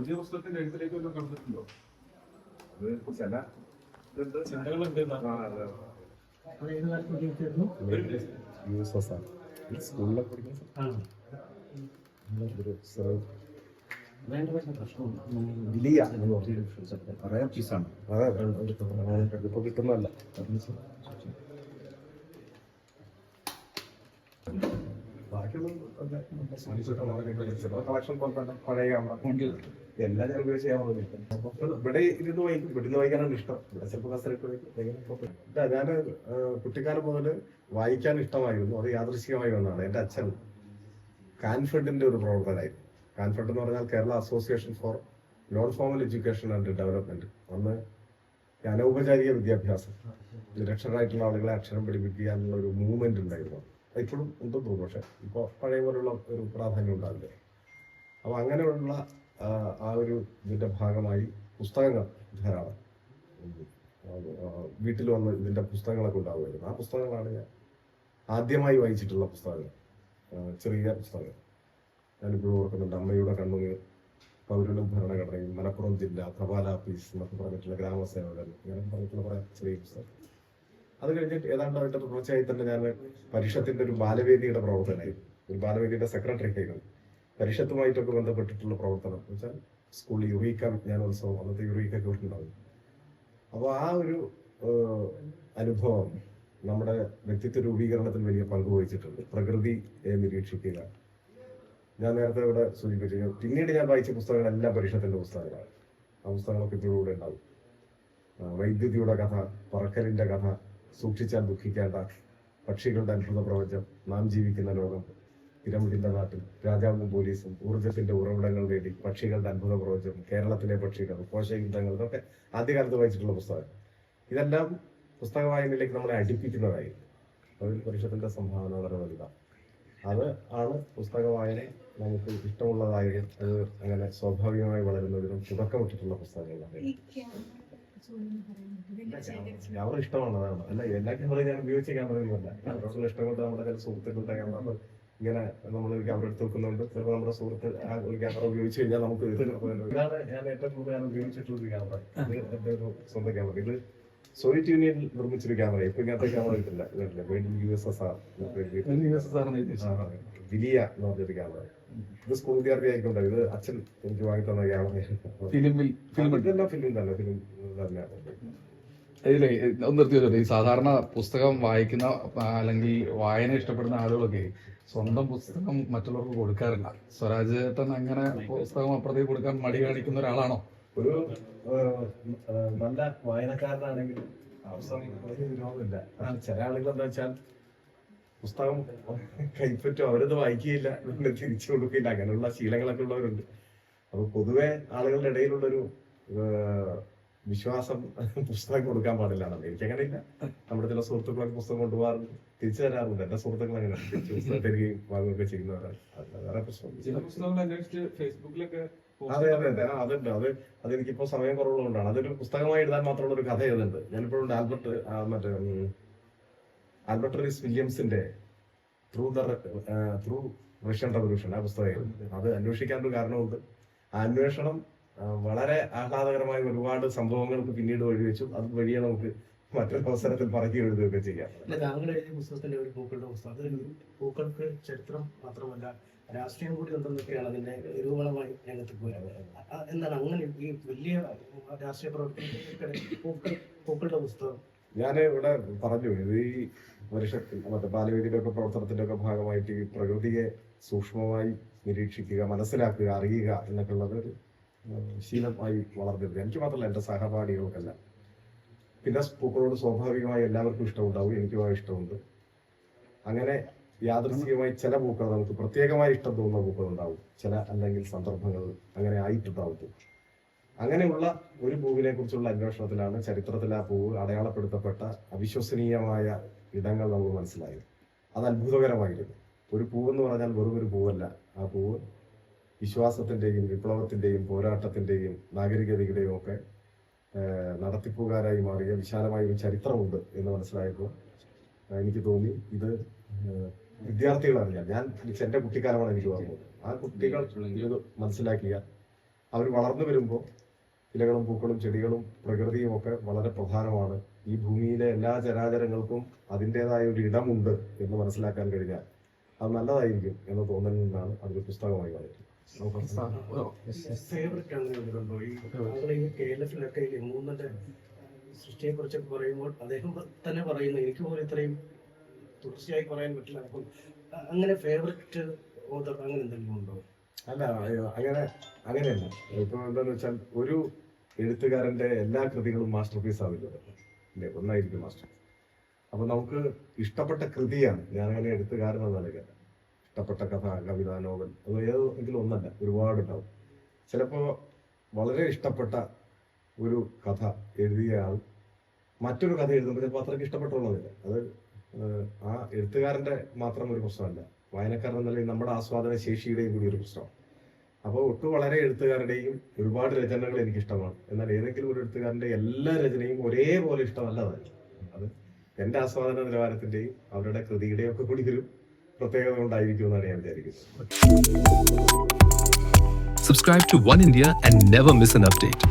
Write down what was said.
പുതിയ പുസ്തകത്തിന്റെ എഴുത്തിലേക്ക് വല്ലതും കടന്നിട്ടുണ്ടോ? അത് ചില. ചിന്തകളുണ്ട് പഠിക്കുന്ന കിട്ടുന്നതല്ല. കളക്ഷൻ പോലെ തന്നെ പഴയ ക്യാമറ എല്ലാം ഞാൻ ഉപയോഗിച്ച് ക്യാമറ ഇവിടെ ഇരുന്ന് വായിക്കും ഇവിടുന്ന് വായിക്കാനാണ് ഇഷ്ടം. ഇവിടെ ചിലപ്പോൾ കസരട്ട് വായിക്കും ഞാൻ കുട്ടിക്കാലം മുതൽ വായിക്കാൻ ഇഷ്ടമായിരുന്നു. അത് യാദൃശികമായി വന്നതാണ്. എന്റെ അച്ഛൻ കാൻഫെഡിന്റെ ഒരു പ്രവർത്തകനായിരുന്നു. കാൻഫെഡ് എന്ന് പറഞ്ഞാൽ Kerala association for non formal education and development. അന്ന് അനൗപചാരിക വിദ്യാഭ്യാസം. നിരക്ഷരായിട്ടുള്ള ആളുകളെ അക്ഷരം പഠിപ്പിക്കുക എന്നുള്ള ഒരു മൂവ്മെന്റ് ഉണ്ടായിരുന്നു. ഇപ്പോഴും ഉണ്ടെന്ന് തോന്നുന്നു. പക്ഷെ ഇപ്പോൾ പഴയ പോലുള്ള ഒരു പ്രാധാന്യം ഉണ്ടാവില്ലേ. അപ്പൊ അങ്ങനെയുള്ള ആ, ഒരു ഇതിന്റെ ഭാഗമായി പുസ്തകങ്ങൾ ധാരാളം. വീട്ടിൽ വന്ന് ഇതിന്റെ പുസ്തകങ്ങളൊക്കെ ഉണ്ടാവുമായിരുന്നു. ആ പുസ്തകങ്ങളാണ് ഞാൻ ആദ്യമായി വായിച്ചിട്ടുള്ള പുസ്തകങ്ങൾ. ചെറിയ പുസ്തകങ്ങൾ. ഞാനിപ്പോഴും ഓർക്കുന്നുണ്ട് അമ്മയുടെ കണ്ണുനീർ പൗരനും ഭരണഘടനയും മലപ്പുറം ജില്ല തപാൽ ഓഫീസ് എന്നൊക്കെ പറഞ്ഞിട്ടുള്ള ഗ്രാമസേവകൻ ഇങ്ങനെ പറഞ്ഞിട്ടുള്ള കുറെ ചെറിയ പുസ്തകം അത് കഴിഞ്ഞിട്ട് ഏതാണ്ട് അതിന്റെ തുടർച്ചയായി തന്നെ ഞാൻ പരിഷത്തിന്റെ ഒരു ബാലവേദിയുടെ പ്രവർത്തനമായി ഒരു ബാലവേദിയുടെ സെക്രട്ടറി ആയിരുന്നു. പരിഷത്തുമായിട്ടൊക്കെ ബന്ധപ്പെട്ടിട്ടുള്ള പ്രവർത്തനം. എന്ന് വെച്ചാൽ സ്കൂളിൽ യുറീക്ക വിജ്ഞാനോത്സവം അന്നത്തെ യുറീക്ക ഉണ്ടാവും അപ്പോൾ ആ ഒരു അനുഭവം നമ്മുടെ വ്യക്തിത്വ രൂപീകരണത്തിൽ വലിയ പങ്ക് വഹിച്ചിട്ടുണ്ട്. പ്രകൃതിയെ നിരീക്ഷിക്കുക. ഞാൻ നേരത്തെ ഇവിടെ സൂചിപ്പിച്ചു പിന്നീട് ഞാൻ വായിച്ച പുസ്തകങ്ങളെല്ലാം പരിഷത്തിന്റെ പുസ്തകങ്ങളാണ്. ആ പുസ്തകങ്ങളൊക്കെ ഇവിടെ ഉണ്ടാവും. വൈദ്യുതിയുടെ കഥ പറക്കലിന്റെ കഥ സൂക്ഷിച്ചാൽ ദുഃഖിക്കേണ്ട പക്ഷികളുടെ അത്ഭുത പ്രപഞ്ചം നാം ജീവിക്കുന്ന ലോകം. പിരമിഡിന്റെ നാട്ടിൽ രാജാവും പോലീസും ഊർജത്തിന്റെ ഉറവിടങ്ങൾ നേടി പക്ഷികളുടെ അത്ഭുത പ്രവചനം കേരളത്തിലെ പക്ഷികൾ കോശയുദ്ധങ്ങൾ ഇതൊക്കെ ആദ്യകാലത്ത് വായിച്ചിട്ടുള്ള പുസ്തകം ഇതെല്ലാം പുസ്തക വായനയിലേക്ക് നമ്മളെ അടുപ്പിക്കുന്നതായി തൊഴിൽ പരിഷത്തിന്റെ സംഭാവന വളരെ വലുതാണ് അത് ആണ് പുസ്തക വായന നമുക്ക് ഇഷ്ടമുള്ളതായും അത് അങ്ങനെ സ്വാഭാവികമായി വളരുന്നതിനും തുടക്കമിട്ടിട്ടുള്ള പുസ്തകങ്ങളാണ് അവർ ക്യാമറ ക്യാമറ ഇഷ്ടമാണതാണ് അല്ല എല്ലാ ക്യാമറയും ഞാൻ ഉപയോഗിച്ച ക്യാമറയൊന്നുമല്ല ക്യാമറകൾ ഇഷ്ടം കൊണ്ട് നമ്മുടെ ചില സുഹൃത്തുക്കളുടെ ക്യാമറ ഇങ്ങനെ നമ്മൾ ക്യാമറ എടുത്ത് വെക്കുന്നുണ്ട് ചിലപ്പോൾ നമ്മുടെ സുഹൃത്ത് ആ ഒരു ക്യാമറ ഉപയോഗിച്ച് കഴിഞ്ഞാൽ നമുക്ക് ഇത് ഇതാണ് ഞാൻ ഏറ്റവും കൂടുതൽ ഞാൻ ഉപയോഗിച്ചിട്ടുള്ള ക്യാമറ ഇത് എന്റെ ഒരു സ്വന്തം ക്യാമറ ഇത് സോവിയറ്റ് യൂണിയൻ നിർമ്മിച്ചൊരു ക്യാമറ ഇപ്പൊ ഇങ്ങനത്തെ ക്യാമറ കിട്ടില്ല ഇതല്ല. വേണ്ടി യു എസ് എസ് ആർ വിലിയ എന്ന് പറഞ്ഞൊരു ക്യാമറ ഇത് സ്കൂൾ വിദ്യാർത്ഥി ആയിക്കൊണ്ട് ഇത് അച്ഛൻ എനിക്ക് വാങ്ങി തന്ന ക്യാമറ ഫിലിമിൽ ഫിലിം ഇതെല്ലാം ഫിലിം തന്നെ ഫിലിം തന്നെയാണ്. ഇതിലെ ഒന്ന് നിർത്തി വെച്ചോട്ടെ. ഈ സാധാരണ പുസ്തകം വായിക്കുന്ന അല്ലെങ്കിൽ വായന ഇഷ്ടപ്പെടുന്ന ആളുകളൊക്കെ സ്വന്തം പുസ്തകം മറ്റുള്ളവർക്ക് കൊടുക്കാറില്ല. സ്വരാജ് ചേട്ടൻ അങ്ങനെ പുസ്തകം അപ്പുറത്തേക്ക് കൊടുക്കാൻ മടി കാണിക്കുന്ന ഒരാളാണോ? ഒരു നല്ല വായനക്കാരനാണെങ്കിൽ അവസരം ഒരു വിരോധമില്ല. ആ, ചില ആളുകൾ എന്താ വെച്ചാൽ പുസ്തകം കൈപ്പറ്റും അവരത് വായിക്കുകയില്ല പിന്നെ തിരിച്ചു കൊടുക്കില്ല അങ്ങനെയുള്ള ശീലങ്ങളൊക്കെ ഉള്ളവരുണ്ട്. അപ്പൊ പൊതുവെ ആളുകളുടെ ഇടയിലുള്ളൊരു വിശ്വാസം പുസ്തകം കൊടുക്കാൻ പാടില്ല എനിക്ക് അങ്ങനെ ഇല്ല നമ്മുടെ ചില സുഹൃത്തുക്കളൊക്കെ പുസ്തകം കൊണ്ടുപോകാറുണ്ട്. തിരിച്ചു തരാറുണ്ട് എന്റെ സുഹൃത്തുക്കൾ അങ്ങനെ തിരിച്ചു പുസ്തകം വാങ്ങുകയൊക്കെ ചെയ്യുന്നവരാണ് അത് വേറെ പ്രശ്നം ഫേസ്ബുക്കിലൊക്കെ അതെ അതെ അതെ. അതുണ്ട്. അത് അതെനിക്കിപ്പോ സമയം കുറവുള്ളതുകൊണ്ടാണ്. അതൊരു പുസ്തകമായി എഴുതാൻ മാത്രമുള്ള ഒരു കഥ ഏതുണ്ട് ഞാനിപ്പോഴുണ്ട് ആൽബർട്ട് മറ്റേ Albert Rhys വില്യംസിന്റെ through the through Russian revolution ആ പുസ്തകം അത് അന്വേഷിക്കാനൊരു കാരണമുണ്ട്. ആ അന്വേഷണം വളരെ ആഹ്ലാദകരമായ ഒരുപാട് സംഭവങ്ങൾക്ക് പിന്നീട് വഴിവെച്ചു. അത് വഴിയെ നമുക്ക് മറ്റൊരു അവസരത്തിൽ പറഞ്ഞു എഴുതുകയൊക്കെ ചെയ്യാം. താങ്കൾ എഴുതിയ പുസ്തകത്തിന്റെ ഒരു പൂക്കളുടെ പുസ്തകം അതിൽ പൂക്കൾക്ക് ചരിത്രം മാത്രമല്ല രാഷ്ട്രീയം കൂടി ഉണ്ടെന്നൊക്കെയാണ് അതിന്റെ രൂപണമായി രംഗത്ത് എന്താണ് അങ്ങനെ ഈ വലിയ രാഷ്ട്രീയ പ്രവർത്തനത്തിനിടെ പൂക്കൾ പൂക്കളുടെ പുസ്തകം? ഞാൻ ഇവിടെ പറഞ്ഞു ഇത് ഈ പരിഷത്ത് മറ്റേ ബാലവേദിയുടെ ഒക്കെ പ്രവർത്തനത്തിന്റെ ഒക്കെ ഭാഗമായിട്ട് ഈ പ്രകൃതിയെ സൂക്ഷ്മമായി നിരീക്ഷിക്കുക മനസ്സിലാക്കുക അറിയുക എന്നൊക്കെ ഉള്ളത് ഒരു ശീലമായി വളർന്നിരുന്നത് എനിക്ക് മാത്രമല്ല എന്റെ സഹപാഠികൾക്കല്ല. പിന്നെ പൂക്കളോട് സ്വാഭാവികമായി എല്ലാവർക്കും ഇഷ്ടമുണ്ടാവും എനിക്കും ആ ഇഷ്ടമുണ്ട്. അങ്ങനെ യാദൃശികമായി ചില പൂക്കൾ നമുക്ക് പ്രത്യേകമായി ഇഷ്ടം തോന്നുന്ന പൂക്കൾ ഉണ്ടാവും ചില അല്ലെങ്കിൽ സന്ദർഭങ്ങൾ അങ്ങനെ ആയിട്ടുണ്ടാവും. അങ്ങനെയുള്ള ഒരു പൂവിനെ കുറിച്ചുള്ള അന്വേഷണത്തിലാണ് ചരിത്രത്തിൽ ആ പൂവ് അടയാളപ്പെടുത്തപ്പെട്ട അവിശ്വസനീയമായ ഇടങ്ങൾ നമുക്ക് മനസ്സിലായത്. അത് അത്ഭുതകരമായിരുന്നു. ഒരു പൂവെന്ന് പറഞ്ഞാൽ വെറും ഒരു പൂവല്ല. ആ പൂവ് വിശ്വാസത്തിന്റെയും വിപ്ലവത്തിന്റെയും പോരാട്ടത്തിന്റെയും നാഗരികതയുടെയും ഒക്കെ നടത്തിപ്പുകാരായി മാറിയ വിശാലമായ ഒരു ചരിത്രമുണ്ട് എന്ന് മനസ്സിലായപ്പോൾ എനിക്ക് തോന്നി ഇത് വിദ്യാർത്ഥികളാണ് ഞാൻ. ഞാൻ എന്റെ കുട്ടിക്കാലമാണ് എനിക്ക് പറഞ്ഞത് ആ കുട്ടികൾ ഇത് മനസ്സിലാക്കിയ അവർ വളർന്നു വരുമ്പോൾ ഇലകളും പൂക്കളും ചെടികളും പ്രകൃതിയും ഒക്കെ വളരെ പ്രധാനമാണ്. ഈ ഭൂമിയിലെ എല്ലാ ചരാചരങ്ങൾക്കും അതിന്റെതായ ഒരു ഇടമുണ്ട് എന്ന് മനസ്സിലാക്കാൻ കഴിഞ്ഞാൽ അത് നല്ലതായിരിക്കും എന്ന് തോന്നലിൽ നിന്നാണ് അതൊരു പുസ്തകമായി വന്നത്. ഫേവറേറ്റ് അങ്ങനെ വന്നിട്ടുണ്ടോ ഈ ആളുകൾ ഈ കെ എൽ എഫിലൊക്കെ ഈ മൂന്നിന്റെ സൃഷ്ടിയെ കുറിച്ചൊക്കെ പറയുമ്പോൾ അദ്ദേഹം തന്നെ പറയുന്നു എനിക്ക് പോലും ഇത്രയും തുടർച്ചയായി പറയാൻ പറ്റില്ല അപ്പം അങ്ങനെ ഫേവറേറ്റ് ഓതർ അങ്ങനെ എന്തെങ്കിലും ഉണ്ടോ അല്ല അങ്ങനെ അങ്ങനെയല്ല. ഇപ്പൊ എന്താന്ന് വെച്ചാൽ ഒരു എഴുത്തുകാരന്റെ എല്ലാ കൃതികളും മാസ്റ്റർ പീസ് ആവില്ല. ഇല്ലേ ഒന്നായിരിക്കും മാസ്റ്റർ അപ്പൊ നമുക്ക് ഇഷ്ടപ്പെട്ട കൃതിയാണ്. ഞാൻ അങ്ങനെ എഴുത്തുകാരൻ എന്ന ഇഷ്ടപ്പെട്ട കഥ കവിത നോവൽ അത് ഏതെങ്കിലും ഒന്നല്ല ഒരുപാട് ഉണ്ടാവും ചിലപ്പോ വളരെ ഇഷ്ടപ്പെട്ട ഒരു കഥ എഴുതിയ ആൾ മറ്റൊരു കഥ എഴുതുമ്പോൾ ചിലപ്പോൾ അത്രയ്ക്ക് ഇഷ്ടപ്പെട്ടുള്ളതില്ല അത് ആ എഴുത്തുകാരന്റെ മാത്രം ഒരു പ്രശ്നമല്ല. വായനക്കാരൻ എന്ന നിലയിൽ നമ്മുടെ ആസ്വാദന ശേഷിയുടെയും കൂടി ഒരു പ്രശ്നമാണ്. അപ്പോൾ ഒട്ടു വളരെ എഴുത്തുകാരുടെയും ഒരുപാട് രചനകൾ എനിക്ക് ഇഷ്ടമാണ് എന്നാൽ ഏതെങ്കിലും ഒരു എഴുത്തുകാരന്റെ എല്ലാ രചനയും ഒരേപോലെ ഇഷ്ടമല്ല അത് എന്റെ ആസ്വാദന നിലവാരത്തിന്റെയും അവരുടെ കൃതിയുടെയും ഒക്കെ കൂടി ഒരു പ്രത്യേകത കൊണ്ടായിരിക്കും എന്നാണ് ഞാൻ വിചാരിക്കുന്നത് Subscribe to One India and never miss an update.